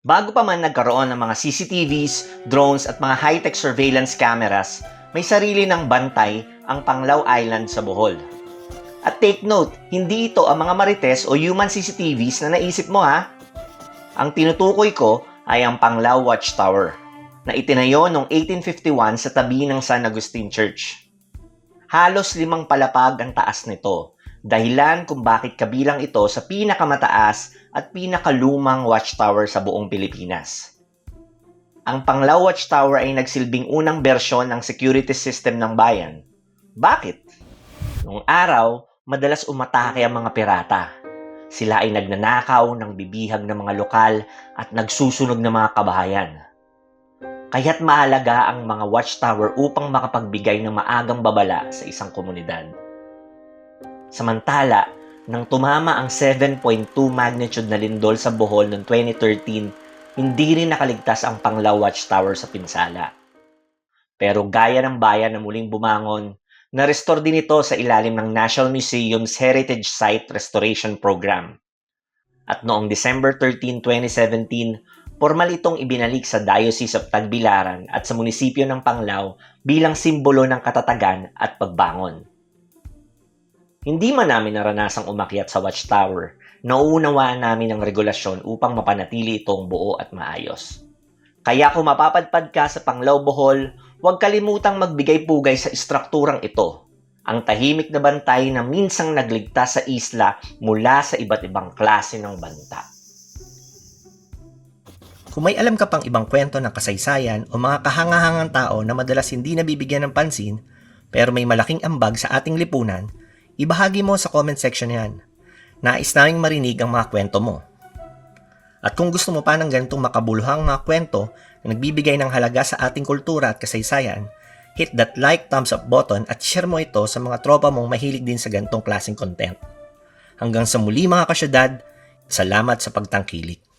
Bago pa man nagkaroon ng mga CCTVs, drones at mga high-tech surveillance cameras, may sarili ng bantay ang Panglao Island sa Bohol. At take note, hindi ito ang mga marites o human CCTVs na naisip mo ha. Ang tinutukoy ko ay ang Panglao Watchtower na itinayo noong 1851 sa tabi ng San Agustin Church. Halos limang palapag ang taas nito, dahilan kung bakit kabilang ito sa pinakamataas at pinakalumang watchtower sa buong Pilipinas. Ang Panglao Watchtower ay nagsilbing unang bersyon ng security system ng bayan. Bakit? Noong araw, madalas umatake ang mga pirata. Sila ay nagnanakaw ng bibihag ng mga lokal at nagsusunog ng mga kabahayan. Kaya't mahalaga ang mga watchtower upang makapagbigay ng maagang babala sa isang komunidad. Samantala, nang tumama ang 7.2 magnitude na lindol sa Bohol noong 2013, hindi rin nakaligtas ang Panglao Watchtower sa pinsala. Pero gaya ng bayan na muling bumangon, na-restore din ito sa ilalim ng National Museum's Heritage Site Restoration Program. At noong December 13, 2017, formal itong ibinalik sa Diocese of Tagbilaran at sa munisipyo ng Panglao bilang simbolo ng katatagan at pagbangon. Hindi man namin naranasang umakyat sa watchtower, nauunawaan namin ang regulasyon upang mapanatili itong buo at maayos. Kaya kung mapapadpad ka sa Panglao Bohol, huwag kalimutang magbigay pugay sa istrukturang ito, ang tahimik na bantay na minsang nagligtas sa isla mula sa iba't ibang klase ng banta. Kung may alam ka pang ibang kwento ng kasaysayan o mga kahangahangang tao na madalas hindi nabibigyan ng pansin, pero may malaking ambag sa ating lipunan, ibahagi mo sa comment section yan. Nais naming marinig ang mga kwento mo. At kung gusto mo pa ng ganitong makabuluhang mga kwento na nagbibigay ng halaga sa ating kultura at kasaysayan, hit that like, thumbs up button at share mo ito sa mga tropa mong mahilig din sa ganitong klaseng content. Hanggang sa muli mga kasyudad, salamat sa pagtangkilik.